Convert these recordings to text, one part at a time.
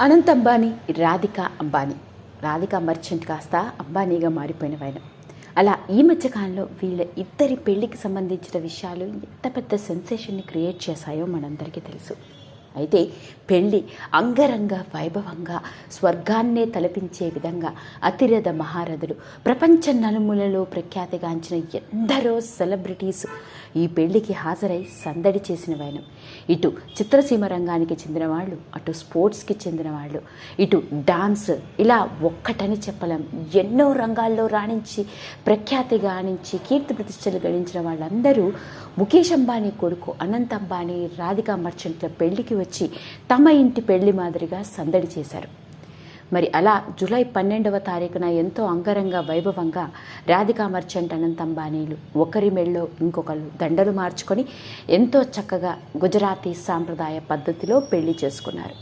అనంత్ అంబానీ రాధిక అంబానీ. రాధిక మర్చెంట్ కాస్త అంబానీగా మారిపోయిన ఆయన. అలా ఈ మధ్యకాలంలో వీళ్ళ ఇద్దరి పెళ్ళికి సంబంధించిన విషయాలు ఎంత పెద్ద సెన్సేషన్ని క్రియేట్ చేశాయో మనందరికీ తెలుసు. అయితే పెళ్ళి అంగరంగ వైభవంగా స్వర్గాన్నే తలపించే విధంగా అతిరథ మహారథులు ప్రపంచ నలుమూలలో ప్రఖ్యాతిగాంచిన ఎందరో సెలబ్రిటీస్ ఈ పెళ్ళికి హాజరై సందడి చేసిన వైనం ఇటు చిత్రసీమ రంగానికి చెందిన వాళ్ళు అటు స్పోర్ట్స్కి చెందిన వాళ్ళు ఇటు డాన్స్ ఇలా ఒక్కటని చెప్పలేం. ఎన్నో రంగాల్లో రాణించి ప్రఖ్యాతి గానించి కీర్తి ప్రతిష్టలు గడించిన వాళ్ళందరూ ముఖేష్ అంబానీ కొడుకు అనంత్ అంబానీ రాధికా మర్చెంట్ల పెళ్ళికి వచ్చి తమ ఇంటి పెళ్ళి మాదిరిగా సందడి చేశారు. మరి అలా జూలై పన్నెండవ తారీఖున ఎంతో అంగరంగ వైభవంగా రాధికా మర్చెంట్ అనంత అంబానీలు ఒకరి మెళ్ళో ఇంకొకరు దండలు మార్చుకొని ఎంతో చక్కగా గుజరాతీ సాంప్రదాయ పద్ధతిలో పెళ్ళి చేసుకున్నారు.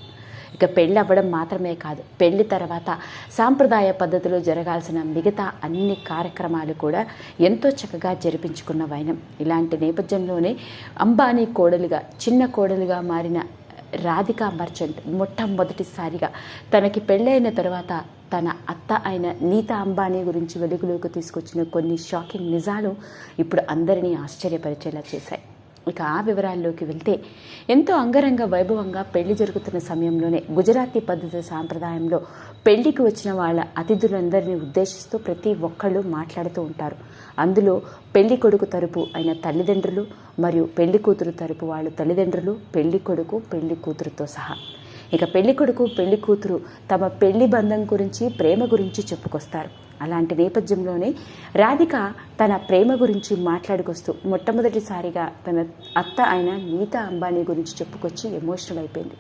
ఇక పెళ్ళి అవ్వడం మాత్రమే కాదు పెళ్ళి తర్వాత సాంప్రదాయ పద్ధతిలో జరగాల్సిన మిగతా అన్ని కార్యక్రమాలు కూడా ఎంతో చక్కగా జరిపించుకున్న వైనం. ఇలాంటి నేపథ్యంలోనే అంబానీ కోడలుగా చిన్న కోడలుగా మారిన రాధికా మర్చెంట్ మొట్టమొదటిసారిగా తనకి పెళ్ళైన తర్వాత తన అత్త అయిన నీతా అంబానీ గురించి వెలుగులోకి తీసుకొచ్చిన కొన్ని షాకింగ్ నిజాలు ఇప్పుడు అందరినీ ఆశ్చర్యపరిచేలా చేశాయి. ఇక ఆ వివరాల్లోకి వెళ్తే ఎంతో అంగరంగ వైభవంగా పెళ్ళి జరుగుతున్న సమయంలోనే గుజరాతీ పద్ధతి సాంప్రదాయంలో పెళ్ళికి వచ్చిన వాళ్ళ అతిథులందరినీ ఉద్దేశిస్తూ ప్రతి ఒక్కళ్ళు మాట్లాడుతూ ఉంటారు. అందులో పెళ్ళి కొడుకు తరపు అయిన తల్లిదండ్రులు మరియు పెళ్ళి కూతురు తరపు వాళ్ళ తల్లిదండ్రులు పెళ్ళి కొడుకు పెళ్ళి కూతురుతో సహా. ఇక పెళ్ళి కొడుకు పెళ్ళి కూతురు తమ పెళ్ళి బంధం గురించి ప్రేమ గురించి చెప్పుకొస్తారు. అలాంటి నేపథ్యంలోనే రాధిక తన ప్రేమ గురించి మాట్లాడుకొస్తూ మొట్టమొదటిసారిగా తన అత్త అయిన నీతా అంబానీ గురించి చెప్పుకొచ్చి ఎమోషనల్ అయిపోయింది.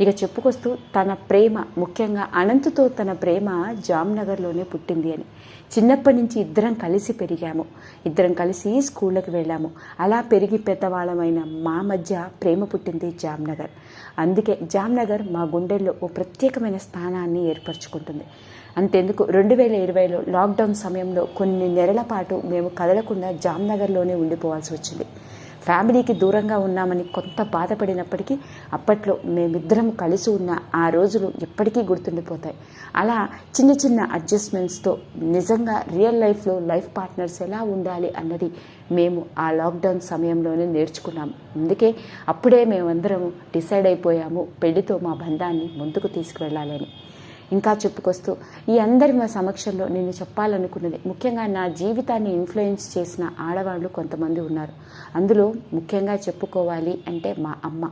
ఇక చెప్పుకొస్తూ తన ప్రేమ ముఖ్యంగా అనంత్తో తన ప్రేమ జామ్నగర్లోనే పుట్టింది అని. చిన్నప్పటి నుంచి ఇద్దరం కలిసి పెరిగాము. ఇద్దరం కలిసి స్కూళ్ళకి వెళ్ళాము. అలా పెరిగి పెద్దవాళ్ళమైన మా మధ్య ప్రేమ పుట్టింది జామ్నగర్. అందుకే జామ్నగర్ మా గుండెల్లో ఓ ప్రత్యేకమైన స్థానాన్ని ఏర్పరచుకుంటుంది. అంతెందుకు రెండు వేల ఇరవైలో లాక్డౌన్ సమయంలో కొన్ని నెలల పాటు మేము కదలకుండా జామ్నగర్లోనే ఉండిపోవాల్సి వచ్చింది. ఫ్యామిలీకి దూరంగా ఉన్నామని కొంత బాధపడినప్పటికీ అప్పట్లో మేమిద్దరం కలిసి ఉన్న ఆ రోజులు ఎప్పటికీ గుర్తుండిపోతాయి. అలా చిన్న చిన్న అడ్జస్ట్మెంట్స్తో నిజంగా రియల్ లైఫ్లో లైఫ్ పార్ట్నర్స్ ఎలా ఉండాలి అన్నది మేము ఆ లాక్డౌన్ సమయంలోనే నేర్చుకున్నాము అందుకే అప్పుడే మేమందరం డిసైడ్ అయిపోయాము పెళ్ళితో మా బంధాన్ని ముందుకు తీసుకువెళ్ళాలని. ఇంకా చెప్పుకొస్తూ ఈ అందరి మా సమక్షంలో నేను చెప్పాలనుకున్నది ముఖ్యంగా నా జీవితాన్ని ఇన్ఫ్లుయెన్స్ చేసిన ఆడవాళ్ళు కొంతమంది ఉన్నారు. అందులో ముఖ్యంగా చెప్పుకోవాలి అంటే మా అమ్మ.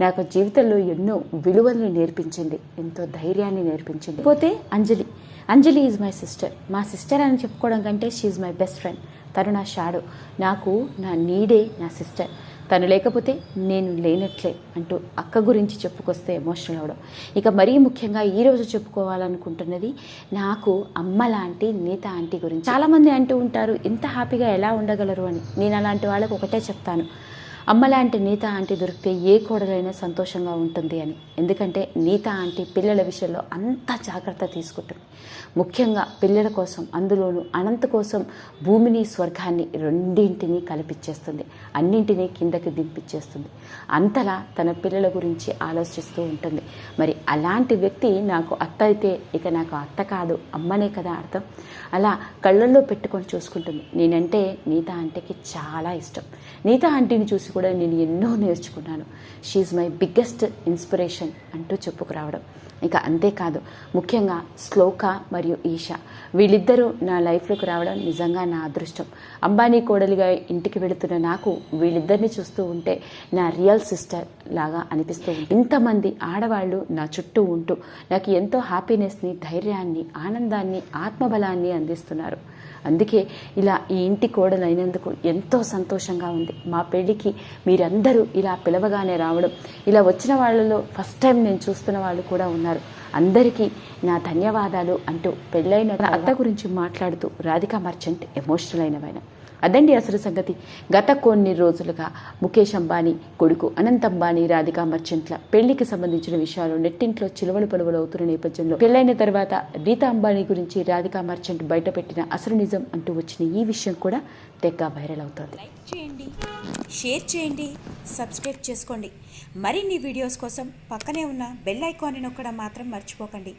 నాకు జీవితంలో ఎన్నో విలువల్ని నేర్పించింది ఎంతో ధైర్యాన్ని నేర్పించింది. పోతే Anjali. Anjali is my sister మా సిస్టర్ అని చెప్పుకోవడం కంటే షీఈ్ మై బెస్ట్ ఫ్రెండ్ తను నా షాడో. నాకు నా నీడే నా సిస్టర్ తను లేకపోతే నేను లేనట్లే అంటూ అక్క గురించి చెప్పుకొస్తే ఎమోషనల్ అవడం. ఇక మరీ ముఖ్యంగా ఈరోజు చెప్పుకోవాలనుకుంటున్నది నాకు అమ్మ లాంటి నీత ఆంటీ గురించి. చాలామంది అంటూ ఉంటారు ఇంత హ్యాపీగా ఎలా ఉండగలరు? అని. నేను అలాంటి వాళ్ళకు ఒకటే చెప్తాను. అమ్మలాంటి నీత ఆంటీ దొరికితే ఏ కోడలైనా సంతోషంగా ఉంటుంది అని. ఎందుకంటే నీత ఆంటీ పిల్లల విషయంలో అంత జాగ్రత్త తీసుకుంటుంది. ముఖ్యంగా పిల్లల కోసం అందులోనూ అనంత కోసం భూమిని స్వర్గాన్ని రెండింటినీ కల్పించేస్తుంది. అన్నింటినీ కిందకి దింపించేస్తుంది అంతలా తన పిల్లల గురించి ఆలోచిస్తూ ఉంటుంది. మరి అలాంటి వ్యక్తి నాకు అత్త అయితే ఇక నాకు అత్త కాదు అమ్మనే కదా అర్థం? అలా కళ్ళల్లో పెట్టుకొని చూసుకుంటుంది. నేనంటే నీత ఆంటీకి చాలా ఇష్టం. నీత ఆంటీని చూసి కూడా నేను ఎన్నో నేర్చుకున్నాను. షీఈ్ మై బిగ్గెస్ట్ ఇన్స్పిరేషన్ అంటూ చెప్పుకురావడం. ఇక అంతేకాదు ముఖ్యంగా శ్లోక మరియు ఈష. వీళ్ళిద్దరూ నా లైఫ్లోకి రావడం నిజంగా నా అదృష్టం. అంబానీ కోడలిగా ఇంటికి వెళుతున్న నాకు వీళ్ళిద్దరిని చూస్తూ ఉంటే నా రియల్ సిస్టర్ లాగా అనిపిస్తూ ఇంతమంది ఆడవాళ్ళు నా చుట్టూ ఉంటూ నాకు ఎంతో హ్యాపీనెస్ని ధైర్యాన్ని ఆనందాన్ని ఆత్మబలాన్ని అందిస్తున్నారు. అందుకే ఇలా ఈ ఇంటి కోడలైనందుకు ఎంతో సంతోషంగా ఉంది. మా పెళ్ళికి మీరందరూ ఇలా పిలవగానే రావడం. ఇలా వచ్చిన వాళ్ళలో ఫస్ట్ టైం నేను చూస్తున్న వాళ్ళు కూడా ఉన్నారు. అందరికీ నా ధన్యవాదాలు అంటూ పెళ్ళైన అత్త గురించి మాట్లాడుతూ రాధికా మర్చెంట్ ఎమోషనల్ అయినవైన అదండి అసలు సంగతి. గత కొన్ని రోజులుగా ముఖేష్ అంబానీ కొడుకు అనంత్ అంబానీ రాధికా మర్చెంట్ల పెళ్ళికి సంబంధించిన విషయాలు నెట్టింట్లో చిలువలు పలువలు అవుతున్న నేపథ్యంలో పెళ్ళైన తర్వాత రీతా అంబానీ గురించి రాధికా మర్చెంట్ బయటపెట్టిన అసలు నిజం అంటూ వచ్చిన ఈ విషయం కూడా తెగ వైరల్ అవుతుంది. లైక్ చేయండి షేర్ చేయండి సబ్స్క్రైబ్ చేసుకోండి. మరిన్ని వీడియోస్ కోసం పక్కనే ఉన్న బెల్ ఐకాన్ని నొక్కడం మాత్రం మర్చిపోకండి.